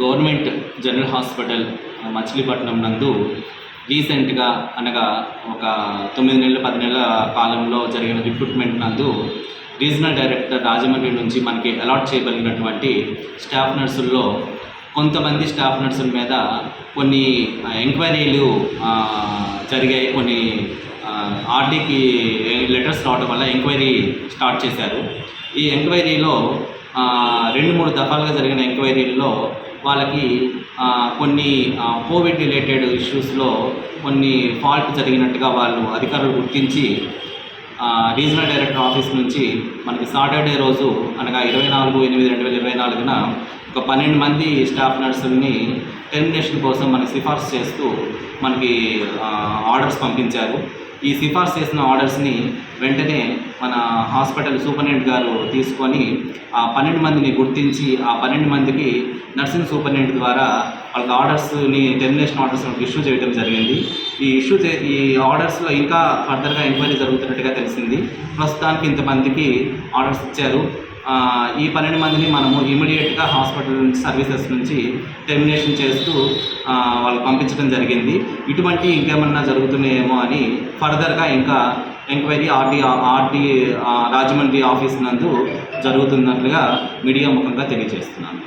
Government general hospital Machilipatnam నందు రీసెంట్గా అనగా ఒక తొమ్మిది నెలల పది నెలల కాలంలో జరిగిన రిక్రూట్మెంట్ నందు రీజనల్ డైరెక్టర్ రాజమండ్రి నుంచి మనకి అలాట్ చేయబడినటువంటి స్టాఫ్ నర్సుల్లో కొంతమంది స్టాఫ్ నర్సుల మీద కొన్ని ఎంక్వైరీలు జరిగాయి. కొన్ని ఆర్డీకి లెటర్స్ రావడం వల్ల ఎంక్వైరీ స్టార్ట్ చేశారు. ఈ ఎంక్వైరీలో రెండు మూడు దఫాలుగా జరిగిన ఎంక్వైరీల్లో వాళ్ళకి కొన్ని కోవిడ్ రిలేటెడ్ ఇష్యూస్లో కొన్ని ఫాల్ట్ జరిగినట్టుగా వాళ్ళు అధికారులు గుర్తించి రీజనల్ డైరెక్టర్ ఆఫీస్ నుంచి మనకి సాటర్డే రోజు అనగా ఇరవై నాలుగు ఎనిమిది రెండు వేల ఇరవై నాలుగున ఒక పన్నెండు మంది స్టాఫ్ నర్సుల్ని టెర్మినేషన్ కోసం మనకి సిఫార్సు చేస్తూ మనకి ఆర్డర్స్ పంపించారు. ఈ సిఫార్సు చేసిన ఆర్డర్స్ని వెంటనే మన హాస్పిటల్ సూపరింటెండెంట్ గారు తీసుకొని ఆ పన్నెండు మందిని గుర్తించి ఆ పన్నెండు మందికి నర్సింగ్ సూపరింటెండెంట్ ద్వారా వాళ్ళకి ఆర్డర్స్ని టెర్మినేషన్ ఆర్డర్స్ ఇష్యూ చేయడం జరిగింది. ఈ ఇష్యూ చే ఈ ఆర్డర్స్లో ఇంకా ఫర్దర్గా ఎంక్వైరీ జరుగుతున్నట్టుగా తెలిసింది. ప్రస్తుతానికి ఇంతమందికి ఆర్డర్స్ ఇచ్చారు. ఈ పన్నెండు మందిని మనము ఇమీడియట్గా హాస్పిటల్ నుంచి సర్వీసెస్ నుంచి టెర్మినేషన్ చేస్తూ వాళ్ళు వాళ్ళకి పంపించడం జరిగింది. ఇటువంటి ఇంకేమన్నా జరుగుతున్నాయేమో అని ఫర్దర్గా ఇంకా enquiry RT RT Rajahmundry office నందు జరుగుతున్నట్లుగా మీడియా ముఖంగా తెలియజేస్తున్నాను.